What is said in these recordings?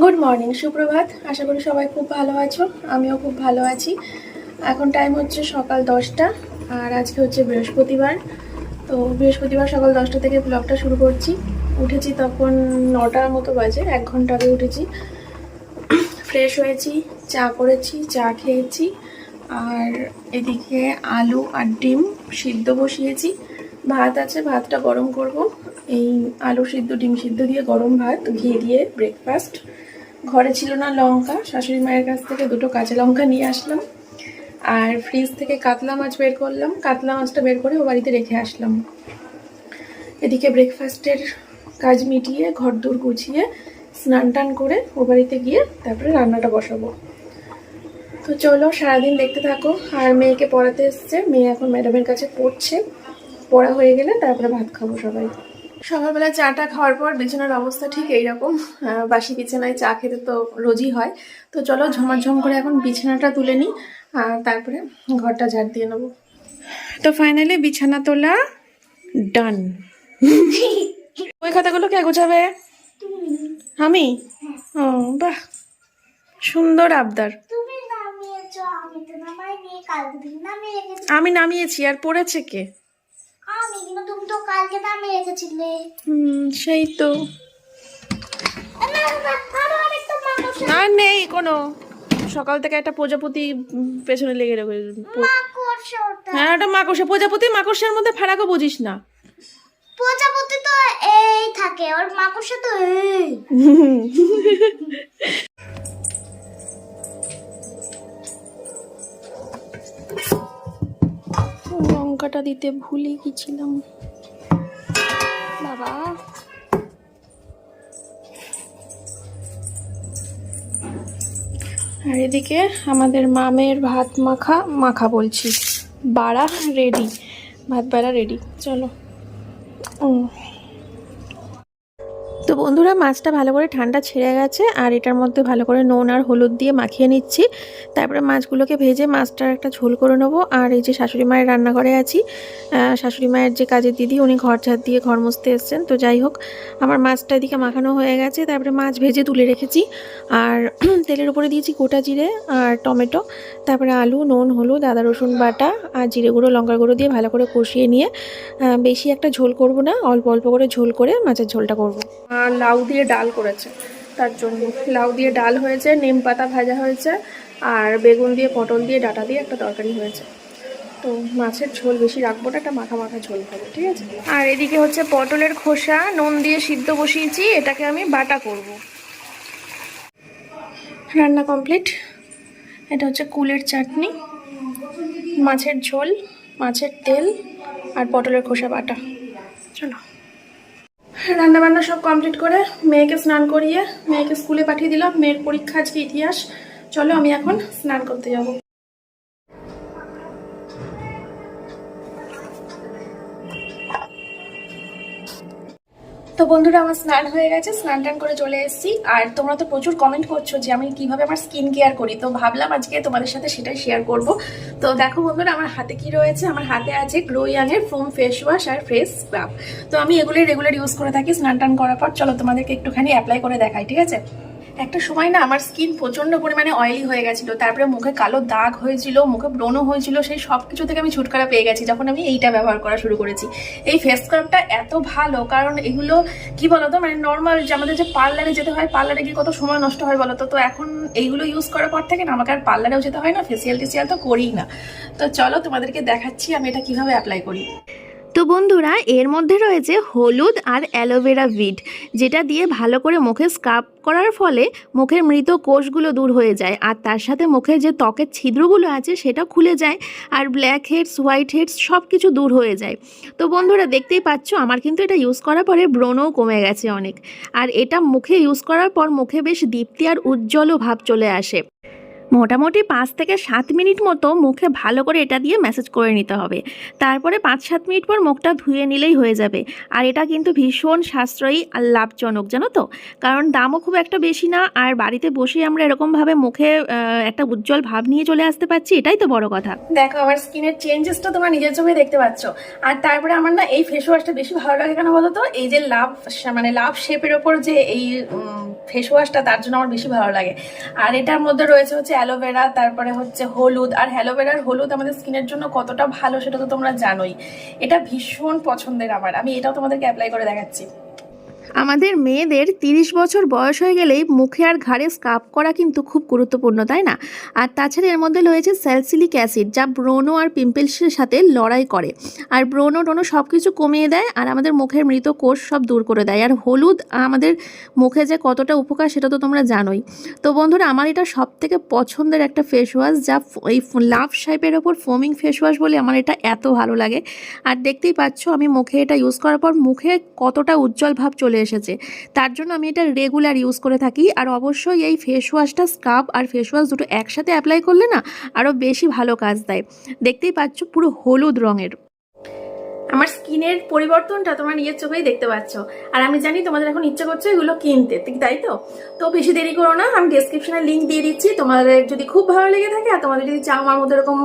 Good morning সুপ্রভাত। আশা করি সবাই খুব ভালো আছো। আমিও খুব ভালো আছি। এখন টাইম হচ্ছে সকাল দশটা, আর আজকে হচ্ছে বৃহস্পতিবার। তো বৃহস্পতিবার সকাল দশটা থেকে ব্লগটা শুরু করছি। উঠেছি তখন নটার মতো বাজে, এক ঘণ্টা আগে উঠেছি। ফ্রেশ হয়েছি, চা করেছি, চা খেয়েছি। আর এদিকে আলু আর ডিম সিদ্ধ বসিয়েছি। ভাত আছে, ভাতটা গরম করব। এই আলু সিদ্ধ, ডিম সিদ্ধ দিয়ে গরম ভাত, ঘি দিয়ে ব্রেকফাস্ট ঘরে ছিল না লঙ্কা, শাশুড়ি মায়ের কাছ থেকে দুটো কাঁচা লঙ্কা নিয়ে আসলাম। আর ফ্রিজ থেকে কাতলা মাছ বের করলাম। কাতলা মাছটা বের করে ও বাড়িতে রেখে আসলাম। এদিকে ব্রেকফাস্টের কাজ মিটিয়ে, ঘর দূর গুছিয়ে, স্নান টান করে ও বাড়িতে গিয়ে তারপরে রান্নাটা বসাবো। তো চলো সারাদিন দেখতে থাকো। আর মেয়েকে পড়াতে এসছে। মেয়ে এখন ম্যাডামের কাছে পড়ছে। পড়া হয়ে গেলে তারপরে ভাত খাব সবাই। সকালবেলা চাটা খাওয়ার পর বিছানার অবস্থা ঠিক এইরকম। বাসি বিছানায় চা খেতে তো রোজই হয়। তো চলো ঝমাঝম করে এখন বিছানাটা তুলে নিই আর তারপরে ঘরটা ঝাড় দিয়ে নেব। তো ফাইনালি বিছানা তোলা ডান ওই খাতাগুলো কে গোছাবে? আমি? ও বাহ। সুন্দর আবদার। তুমি নামিয়েছো আমি তো নামাইনি কালকে তুমি নামিয়ে রেখেছি আমি নামিয়েছি আর পড়েছে কে? আমি কিন্তু তুমি তো কালকে নামিয়ে রেখেছিলে হুম সেই তো। আরও নেই কোনো। সকাল থেকে একটা প্রজাপতি পেছনে লেগে রেখে ওটা। হ্যাঁ একটা মাকড়সা। প্রজাপতি মাকড়সার মধ্যে ফারাকও বুঝিস না। প্রজাপতি তো এই থাকে ওর মাকড়সা তো এই। লঙ্কাটা দিতে ভুলে গেছিলাম। বাবা। আর এদিকে আমাদের মামের ভাত মাখা মাখা বলছি। বাড়া রেডি ভাত বাড়া রেডি চলো। উম। বন্ধুরা, মাছটা ভালো করে ঠান্ডা ছেড়ে গেছে, আর এটার মধ্যে ভালো করে নুন আর হলুদ দিয়ে মাখিয়ে নিচ্ছি। তারপরে মাছগুলোকে ভেজে মাছটার একটা ঝোল করে নেব। আর এই যে শাশুড়ি মায়ের রান্নাঘরে আছি শাশুড়ি মায়ের যে কাজের দিদি, উনি ঘর ঝাড় দিয়ে ঘর মুছতে এসছেন। তো যাই হোক, আমার মাছটা এদিকে মাখানো হয়ে গেছে। তারপরে মাছ ভেজে তুলে রেখেছি। আর তেলের উপরে দিয়েছি গোটা জিরে আর টমেটো। তারপরে আলু, নুন, হলুদ, আদা, রসুন বাটা আর জিরে গুঁড়ো লঙ্কা গুঁড়ো দিয়ে ভালো করে কষিয়ে নিয়ে বেশি একটা ঝোল করব না, অল্প অল্প করে ঝোল করে মাছের ঝোলটা করব। আর লাউ দিয়ে ডাল করেছে। তার জন্য লাউ দিয়ে ডাল হয়েছে, নিম পাতা ভাজা হয়েছে, আর বেগুন দিয়ে, পটল দিয়ে, ডাটা দিয়ে একটা তরকারি হয়েছে। তো মাছের ঝোল বেশি রাখব না, একটা মাখা মাখা ঝোল খাব, ঠিক আছে? আর এদিকে হচ্ছে পটলের খোসা, নুন দিয়ে সিদ্ধ বসিয়েছি, এটাকে আমি বাটা করব। রান্না কমপ্লিট। এটা হচ্ছে কুলের চাটনি, মাছের ঝোল, মাছের তেল, আর পটলের খোসা বাটা। চলো। রান্না বান্না সব কমপ্লিট করে মেয়েকে স্নান করিয়ে, মেয়েকে স্কুলে পাঠিয়ে দিলাম। মেয়ের পরীক্ষা আজকে ইতিহাস। চলো আমি এখন স্নান করতে যাব। তো বন্ধুরা, আমার স্নান হয়ে গেছে, স্নান টান করে চলে এসেছি। আর তোমরা তো প্রচুর কমেন্ট করছ যে আমি কীভাবে আমার স্কিন কেয়ার করি। তো ভাবলাম আজকে তোমাদের সাথে সেটাই শেয়ার করব। তো দেখো বন্ধুরা, আমার হাতে কি রয়েছে? আমার হাতে আছে গ্লো ইয়াংয়ের ফোম ফেস ওয়াশ আর ফেস স্ক্রাব তো আমি এগুলোই রেগুলার ইউজ করে থাকি স্নান টান করার পর। চলো তোমাদেরকে একটুখানি অ্যাপ্লাই করে দেখাই, ঠিক আছে? একটা সময় না আমার স্কিন প্রচণ্ড পরিমাণে অয়েলি হয়ে গেছিল। তারপরে মুখে কালো দাগ হয়েছিল, মুখে ব্রণও হয়েছিল, সেই সব কিছু থেকে আমি ছুটকারা পেয়ে গেছি, যখন আমি এইটা ব্যবহার করা শুরু করেছি। এই ফেস স্ক্রাবটা এত ভালো, কারণ এগুলো কি বলতো মানে নর্মাল যে আমাদের যে পার্লারে যেতে হয় পার্লারে গিয়ে কত সময় নষ্ট হয় বলতো? তো এখন এইগুলো ইউজ করার পর থেকে না আমাকে আর পার্লারেও যেতে হয় না ফেসিয়াল টেসিয়াল তো করিই না। তো চলো তোমাদেরকে দেখাচ্ছি আমি এটা কীভাবে অ্যাপ্লাই করি। তো বন্ধুরা, এর মধ্যে রয়েছে হলুদ আর অ্যালোভেরা ভিড যেটা দিয়ে ভালো করে মুখে স্ক্রাব করার ফলে মুখের মৃত কোষগুলো দূর হয়ে যায়। আর তার সাথে মুখের যে ত্বকের ছিদ্রগুলো আছে, সেটা খুলে যায় আর ব্ল্যাক হেডস হোয়াইট হেডস সব কিছু দূর হয়ে যায়। তো বন্ধুরা, দেখতেই পাচ্ছ, আমার কিন্তু এটা ইউজ করার পরে ব্রণও কমে গেছে অনেক। আর এটা মুখে ইউজ করার পর মুখে বেশ দীপ্তি আর উজ্জ্বলও ভাব চলে আসে। মোটামুটি পাঁচ থেকে সাত মিনিট মতো মুখে ভালো করে এটা দিয়ে ম্যাসেজ করে নিতে হবে। তারপরে পাঁচ সাত মিনিট পর মুখটা ধুয়ে নিলেই হয়ে যাবে। আর এটা কিন্তু ভীষণ সাশ্রয়ী আর লাভজনক, জানো তো? কারণ দামও খুব একটা বেশি না, আর বাড়িতে বসেই আমরা এরকমভাবে মুখে একটা উজ্জ্বল ভাব নিয়ে চলে আসতে পারছি, এটাই তো বড় কথা। দেখো আমার স্কিনের চেঞ্জেসটা তোমরা নিজের চোখে দেখতে পাচ্ছ। আর তারপরে আমার না এই ফেস ওয়াশটা বেশি ভালো লাগে কেন বলো তো এই যে লাভ মানে লাভ শেপের ওপর যে এই ফেস ওয়াশটা তার জন্য আমার বেশি ভালো লাগে। আর এটার মধ্যে রয়েছে হচ্ছে অ্যালোভেরা, তারপরে হচ্ছে হলুদ। আর অ্যালোভেরার হলুদ আমাদের স্কিনের জন্য কতটা ভালো সেটা তো তোমরা জানোই। এটা ভীষণ পছন্দের আমার। আমি এটাও তোমাদেরকে অ্যাপ্লাই করে দেখাচ্ছি। আমাদের মেয়েদের তিরিশ বছর বয়স হয়ে গেলেই মুখে আর ঘাড়ে স্কাব করা কিন্তু খুব গুরুত্বপূর্ণ, তাই না? আর তাছাড়া এর মধ্যে রয়েছে স্যালসিলিক অ্যাসিড, যা ব্রণ আর পিম্পলসের সাথে লড়াই করে। আর ব্রণ টোনো সব কিছু কমিয়ে দেয় আর আমাদের মুখের মৃত কোষ সব দূর করে দেয়। আর হলুদ আমাদের মুখে যে কতটা উপকার সেটা তো তোমরা জানোই। তো বন্ধুরা, আমার এটা সব থেকে পছন্দের একটা ফেস ওয়াশ যা এই লাভ শেপের ওপর ফোমিং ফেস ওয়াশ বলে আমার এটা এত ভালো লাগে। আর দেখতেই পাচ্ছ আমি মুখে এটা ইউজ করার পর মুখে কতটা উজ্জ্বল ভাব চলে এসেছে। তার জন্য আমি এটা রেগুলার ইউজ করে থাকি। আর অবশ্যই এই ফেস ওয়াশটা স্কাব আর ফেস ওয়াশ দুটো একসাথে অ্যাপ্লাই করলে না আরও বেশি ভালো কাজ দেয়। দেখতেই পাচ্ছ পুরো হলুদ রঙের। আমার স্কিনের পরিবর্তনটা তোমরা নিজের চোখেই দেখতে পাচ্ছ। আর আমি জানি তোমাদের এখন ইচ্ছা করছে এগুলো কিনতে, ঠিক তাই তো? তো বেশি দেরি করো না, আমি ডেসক্রিপশনে লিঙ্ক দিয়ে দিচ্ছি। তোমাদের যদি খুব ভালো লেগে থাকে আর তোমাদের যদি চাও আমার মধ্যে এরকম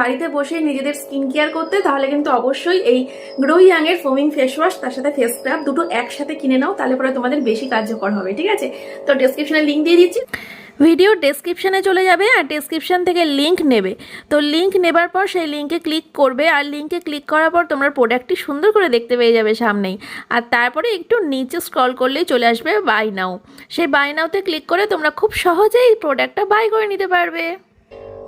বাড়িতে বসে নিজেদের স্কিন কেয়ার করতে, তাহলে কিন্তু অবশ্যই এই গ্রো ইয়াং এর ফোমিং ফেস ওয়াশ তার সাথে ফেস স্ক্রাব দুটো একসাথে কিনে নাও, তাহলে পরে তোমাদের বেশি কার্যকর হবে, ঠিক আছে? তো ডেসক্রিপশনে লিঙ্ক দিয়ে দিচ্ছি। ভিডিও ডেসক্রিপশানে চলে যাবে আর ডেসক্রিপশন থেকে লিঙ্ক নেবে। তো লিঙ্ক নেবার পর সেই লিঙ্কে ক্লিক করবে আর লিঙ্কে ক্লিক করার পর তোমরা প্রোডাক্টটি সুন্দর করে দেখতে পেয়ে যাবে সামনেই। আর তারপরে একটু নিচে স্ক্রল করলেই চলে আসবে বাই নাও সেই বাই নাওতে ক্লিক করে তোমরা খুব সহজেই প্রোডাক্টটা বাই করে নিতে পারবে।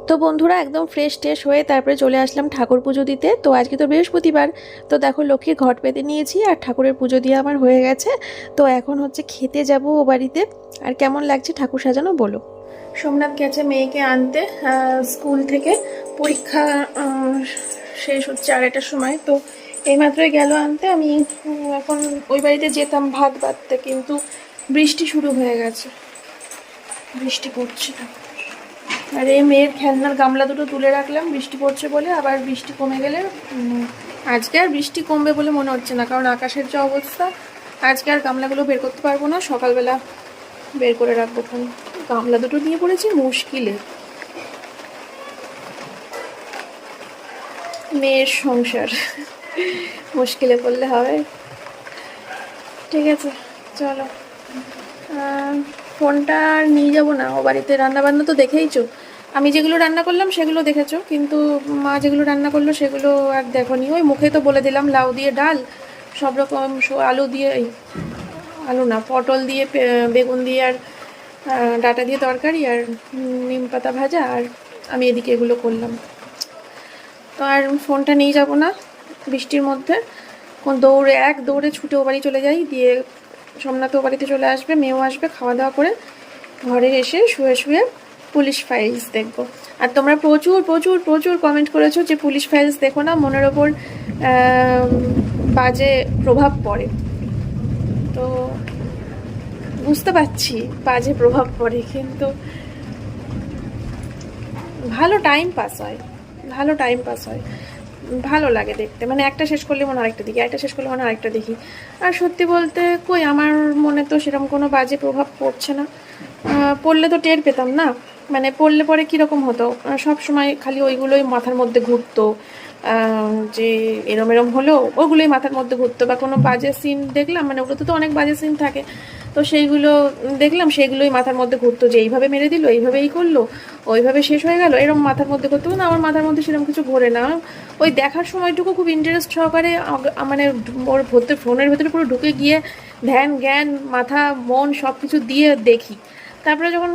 তো বন্ধুরা একদম ফ্রেশ টেশ হয়ে তারপরে চলে আসলাম ঠাকুর পুজো দিতে। তো আজকে তো বৃহস্পতিবার। তো দেখো লক্ষ্মীর ঘট পেতে নিয়েছি আর ঠাকুরের পুজো দিয়ে আমার হয়ে গেছে। তো এখন হচ্ছে খেতে যাব ও বাড়িতে। আর কেমন লাগছে ঠাকুর সাজানো বলো। সোমনাথ গেছে মেয়েকে আনতে স্কুল থেকে। পরীক্ষা শেষ হচ্ছে আড়াইটার সময়। তো এইমাত্রই গেল আনতে। আমি এখন ওই বাড়িতে যেতাম ভাত বাঁধতে, কিন্তু বৃষ্টি শুরু হয়ে গেছে। বৃষ্টি পড়ছে আর এই মেয়ের খেলনার গামলা দুটো তুলে রাখলাম। বৃষ্টি পড়ছে বলে আবার বৃষ্টি কমে গেলে আজকে আর বৃষ্টি কমবে বলে মনে হচ্ছে না। কারণ আকাশের যে অবস্থা, আজকে আর গামলাগুলো বের করতে পারব না। সকালবেলা বের করে রাখব খান গামলা দুটো নিয়ে পড়েছি, মুশকিলে। মেয়ের সংসার, মুশকিলে পড়লে হবে। ঠিক আছে, চলো। ফোনটা নিয়ে যাব না, ও বাড়িতে রান্না বান্না তো দেখেইছো। আমি যেগুলো রান্না করলাম সেগুলো দেখেছ, কিন্তু মা যেগুলো রান্না করল সেগুলো আর দেখো নি ওই মুখে তো বলে দিলাম, লাউ দিয়ে ডাল, সব রকম আলু দিয়ে আলু না। পটল দিয়ে বেগুন দিয়ে আর ডাটা দিয়ে তরকারি আর নিম পাতা ভাজা আর আমি এদিকে এগুলো করলাম। তো আর ফোনটা নিয়ে যাব না বৃষ্টির মধ্যে। কোন দৌড়ে, এক দৌড়ে ছুটে ও বাড়ি চলে যাই। দিয়ে সোমনাথ ও বাড়িতে চলে আসবে, মেয়েও আসবে, খাওয়া দাওয়া করে ঘরে এসে শুয়ে শুয়ে পুলিশ ফাইলস দেখব। আর তোমরা প্রচুর প্রচুর প্রচুর কমেন্ট করেছ যে পুলিশ ফাইলস দেখো না, মনের ওপর বাজে প্রভাব পড়ে। তো বুঝতে পারছি বাজে প্রভাব পড়ে, কিন্তু ভালো টাইম পাস হয়, ভালো টাইম পাস হয়। ভালো লাগে দেখতে। মানে একটা শেষ করলে মনে আরেকটা দেখি একটা শেষ করলে মনে আরেকটা দেখি। আর সত্যি বলতে কই, আমার মনে তো সেরকম কোনো বাজে প্রভাব পড়ছে না। পড়লে তো টের পেতাম না। মানে পড়লে পরে কীরকম হতো? সব সময় খালি ওইগুলোই মাথার মধ্যে ঘুরতো। যে এরম এরম হলো ওগুলোই মাথার মধ্যে ঘুরতো বা কোনো বাজে সিন দেখলাম মানে ওগুলোতে তো অনেক বাজে সিন থাকে। তো সেইগুলো দেখলাম, সেইগুলোই মাথার মধ্যে ঘুরতো যে এইভাবে মেরে দিল এইভাবে এই করল, ওইভাবে শেষ হয়ে গেল এরকম মাথার মধ্যে ঘুরতো। না, আমার মাথার মধ্যে সেরকম কিছু ঘোরে না। ওই দেখার সময়টুকু খুব ইন্টারেস্ট সহকারে মানে ওর ভেতরে, ফোনের ভেতরে পুরো ঢুকে গিয়ে ধ্যান, জ্ঞান, মাথা, মন সব কিছু দিয়ে দেখি। তারপরে যখন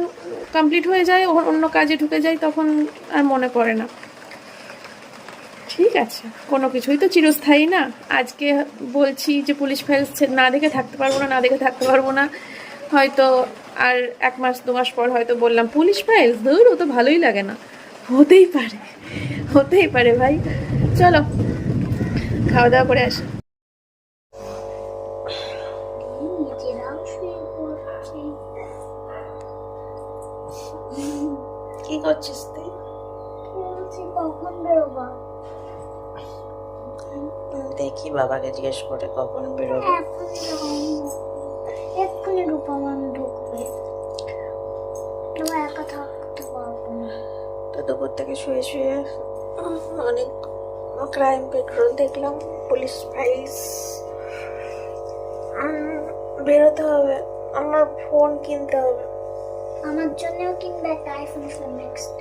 কমপ্লিট হয়ে যায় অন্য কাজে ঢুকে যায় তখন আর মনে পড়ে না। ঠিক আছে। কোনো কিছুই তো চিরস্থায়ী না। আজকে বলছি যে পুলিশ ফাইলস না দেখে থাকতে পারব না না দেখে থাকতে পারব না। হয়তো আর এক মাস, দু মাস পর হয়তো বললাম, পুলিশ ফাইলস, ধর, ও তো ভালোই লাগে না। হতেই পারে হতেই পারে ভাই। চলো, খাওয়া দাওয়া করে আসি। কি করছিস দেখি বাবাকে জিজ্ঞেস করে কখন বেরোবে। এক্ষুনি রূপমান ঢুকবে। তোমার একা থাকতে পারব না। তো দুপুর থেকে শুয়ে শুয়ে অনেক ক্রাইম পেট্রোল দেখলাম পুলিশ প্রাইস বেরোতে হবে আমার ফোন কিনতে হবে। আমার জন্যও কিনবে একটা আইফোন ফোন নেক্সট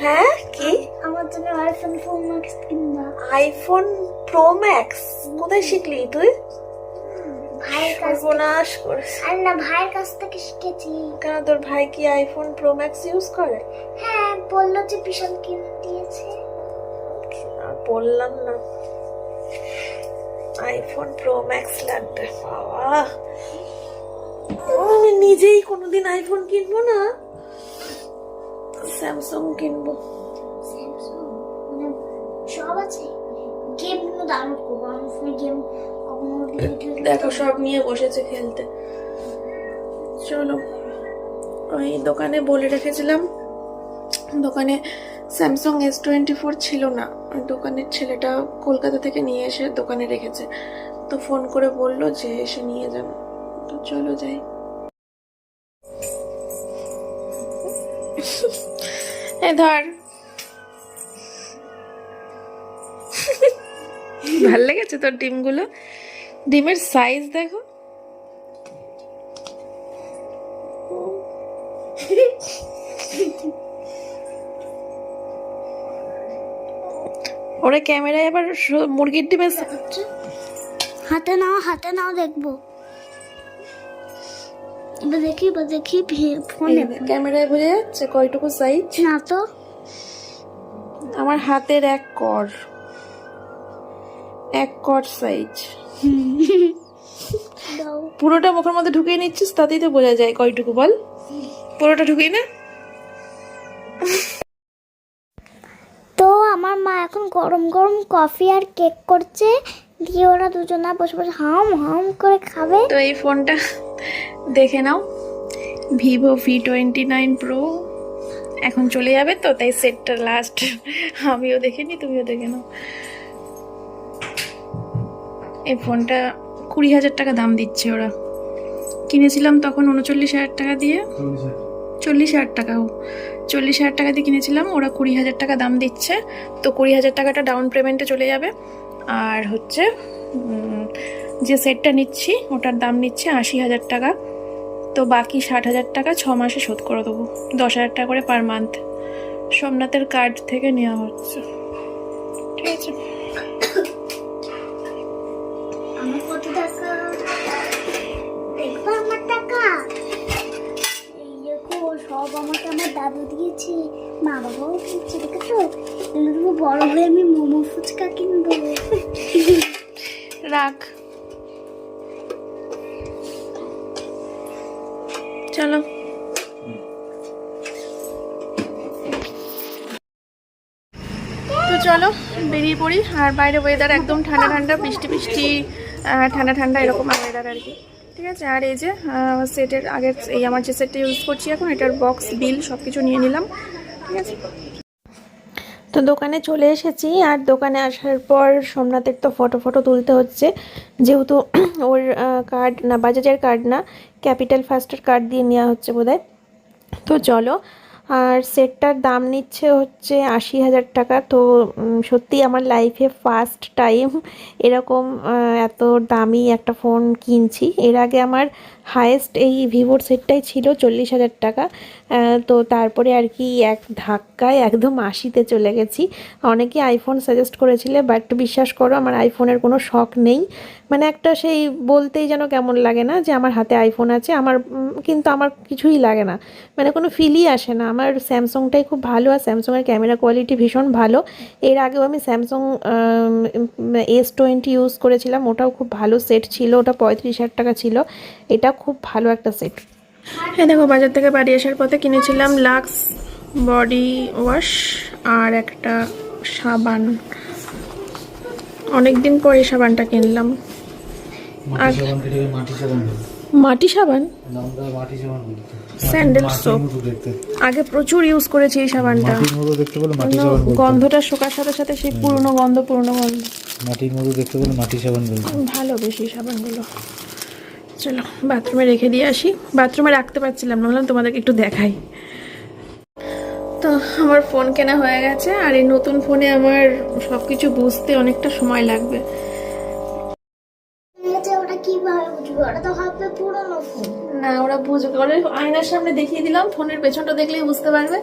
হ্যাঁ কি? আমার জন্য আইফোন ফোন নেক্সট কিনবা। আইফোন প্রো ম্যাক্স কোথায় শিখলি তুই? ভাইয়ের কাছ সর্বনাশ করে আর না ভাইয়ের কাছ থেকে শিখেছি। কেন তোর ভাই কি আইফোন প্রো ম্যাক্স ইউজ করে? হ্যাঁ বলল যে বিশাল কিনে দিয়েছে। আর বললাম না। আইফোন প্রো ম্যাক্স লাগবে। বাবা। আমি নিজেই কোনোদিন আইফোন কিনবো না। স্যামসাং কিনবো। সব আছে। গেমগুলো ডাউনলোড করব। আমার ফোনে গেম দেখো সব নিয়ে বসেছে খেলতে। চলো ওই দোকানে বলে রেখেছিলাম দোকানে স্যামসাং এস টোয়েন্টি ফোর ছিল না। দোকানের ছেলেটা কলকাতা থেকে নিয়ে এসে দোকানে রেখেছে। তো ফোন করে বলল যে এসে নিয়ে যান তো চলো যাই। ধর। ভালো লেগেছে তোর ডিমগুলো? ডিমের সাইজ দেখো। ওরা ক্যামেরায় আবার মুরগির ডিমের হাতে নাও হাতে নাও, দেখব। এবার দেখি এবার দেখি ফোনে ক্যামেরায় বোঝা যাচ্ছে কয়টুকু সাইজ না তো। আমার হাতের এক কর। এক কর সাইজ পুরোটা মুখের মধ্যে ঢুকিয়ে নিচ্ছিস তাতেই তো বোঝা যায় কয়টুকু বল। পুরোটা ঢুকিয়ে না। তো আমার মা এখন গরম গরম কফি আর কেক করছে। দিয়ে ওরা দুজনা বসে বসে হাম হাম করে খাবে। তো এই ফোনটা দেখে নাও। Vivo V twenty nine pro এখন চলে যাবে তো, তাই সেটটা লাস্ট আমিও দেখিনি, তুমিও দেখে নাও। এই ফোনটা কুড়ি হাজার টাকা দাম দিচ্ছে ওরা। কিনেছিলাম তখন উনচল্লিশ হাজার টাকা দিয়ে। চল্লিশ হাজার টাকাও চল্লিশ হাজার টাকা দিয়ে কিনেছিলাম, ওরা কুড়ি হাজার টাকা দাম দিচ্ছে। তো কুড়ি হাজার টাকাটা ডাউন পেমেন্টে চলে যাবে। আর হচ্ছে যে সেটটা নিচ্ছি, ওটার দাম নিচ্ছে আশি হাজার টাকা। তো বাকি ষাট হাজার টাকা ছ মাসে শোধ করে দেবো। দশ হাজার টাকা করে পার মান্থ। সোমনাথের কার্ড থেকে নেওয়া হচ্ছে। ঠিক আছে? সব আমাকে আমার দাদু দিয়েছে। মা বাবাও দিয়েছে, দেখেছ? এগুলো বড় হয়ে আমি মোমো ফুচকা কিনবো। রাখ। চলো। তো চলো, বেরিয়ে পড়ি। আর বাইরে ওয়েদার একদম ঠান্ডা ঠান্ডা, বৃষ্টি বৃষ্টি ঠান্ডা ঠান্ডা এরকম ওয়েদার আর কি। ঠিক আছে? আর এই যে সেটের আগের, এই আমার যে সেটটা ইউজ করছি এখন, এটার বক্স বিল সব কিছু নিয়ে নিলাম। ঠিক আছে? তো দোকানে চলে এসেছি আর দোকানে আসার পর সোমনাথের তো ফটো ফটো তুলতে হচ্ছে। যেহেতু ওর কার্ড না, বাজাজের কার্ড না ক্যাপিটাল ফার্স্টের কার্ড দিয়ে নেওয়া হচ্ছে বোধহয়। তো চলো আর সেটটার দাম নিচ্ছে হচ্ছে আশি হাজার টাকা। তো সত্যি আমার লাইফে ফার্স্ট টাইম এরকম এত দামি একটা ফোন কিনছি। এর আগে আমার হায়েস্ট এই ভিভোর সেটটাই ছিল চল্লিশ হাজার টাকা। তো তারপরে আর কি এক ধাক্কায় একদম আশিতে চলে গেছি। অনেকে আইফোন সাজেস্ট করেছিলে বাট বিশ্বাস করো, আমার আইফোনের কোনো শখ নেই। মানে একটা সেই বলতেই যেন কেমন লাগে না যে আমার হাতে আইফোন আছে, আমার কিন্তু আমার কিছুই লাগে না। মানে কোনো ফিলই আসে না। আমার স্যামসংটাই খুব ভালো আর স্যামসংয়ের ক্যামেরা কোয়ালিটি ভীষণ ভালো। এর আগেও আমি স্যামসং এস টোয়েন্টি ইউজ করেছিলাম। ওটাও খুব ভালো সেট ছিল। ওটা পঁয়ত্রিশ হাজার টাকা ছিল। এটা খুব ভালো একটা সেট হ্যাঁ দেখো, বাজার থেকে বাড়ি আসার পথে কিনেছিলাম লাক্স বডি ওয়াশ আর একটা সাবান। অনেক দিন পরে সাবানটা কিনলাম। মাটি সাবান। স্যান্ডেল সোপ আগে প্রচুর ইউজ করেছি এই সাবানটা। গন্ধটা শোকার সাথে সাথে সেই পুরনো গন্ধ পুরনো গন্ধ। মাটির মতো দেখতে বলে মাটি সাবান ভালো বেশি সাবানগুলো। চলো বাথরুমে রেখে দিয়ে আসি। বাথরুমে রাখতে পারছিলাম না বললাম তোমাদেরকে একটু দেখাই। তো আমার ফোন কেনা হয়ে গেছে আর এই নতুন ফোনে আমার সব কিছু বুঝতে অনেকটা সময় লাগবে। ওরা আয়নার সামনে দেখিয়ে দিলাম, ফোনের পেছনটা দেখলেই বুঝতে পারবে।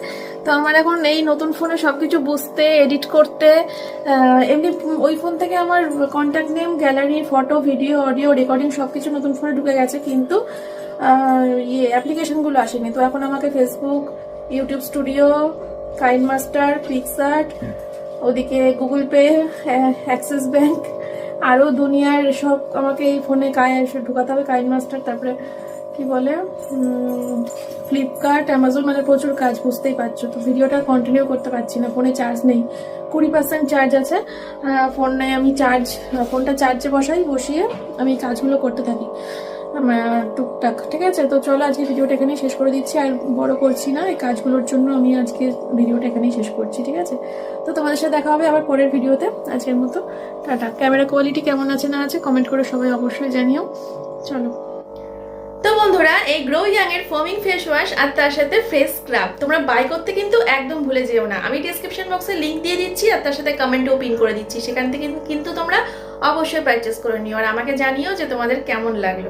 তো আমার এখন এই নতুন ফোনে সবকিছু বুঝতে এডিট করতে এমনি ওই ফোন থেকে আমার contact name gallery photo video audio recording সবকিছু নতুন ফোনে ঢুকে গেছে, কিন্তু ইয়ে অ্যাপ্লিকেশনগুলো আসেনি। তো এখন আমাকে Facebook YouTube studio KineMaster PicsArt ওদিকে গুগল পে অ্যাক্সিস ব্যাঙ্ক আরও দুনিয়ার সব আমাকে এই ফোনে কায় ঢুকাতে হবে কাইন মাস্টার তারপরে কি বলে ফ্লিপকার্ট অ্যামাজন মানে প্রচুর কাজ, বুঝতেই পারছ। তো ভিডিওটা কন্টিনিউ করতে পারছি না ফোনে চার্জ নেই। কুড়ি পার্সেন্ট চার্জ আছে ফোনে আমি চার্জ ফোনটা চার্জে বসাই, বসিয়ে আমি কাজগুলো করতে থাকি টুকটাক, ঠিক আছে? তো চলো, আজকে ভিডিওটা এখানেই শেষ করে দিচ্ছি, আর বড় করছি না, এই কাজগুলোর জন্য আমি আজকে ভিডিওটা এখানেই শেষ করছি, ঠিক আছে? তো তোমাদের সাথে দেখা হবে আবার পরের ভিডিওতে আজকের মতো, টাটা। ক্যামেরা কোয়ালিটি কেমন আছে, না আছে কমেন্ট করে সবাই অবশ্যই জানিও। চলো। বন্ধুরা, এই গ্রো ইয়াং এর ফোমিং ফেস ওয়াশ আর তার সাথে ফেস স্ক্রাব তোমরা বাই করতে কিন্তু একদম ভুলে যেও না। আমি ডিসক্রিপশন বক্সে লিংক দিয়ে দিচ্ছি আর তার সাথে কমেন্টও পিন করে দিচ্ছি। সেখান থেকে কিন্তু তোমরা অবশ্যই পারচেস করে নিও। আর আমাকে জানিও যে তোমাদের কেমন লাগল।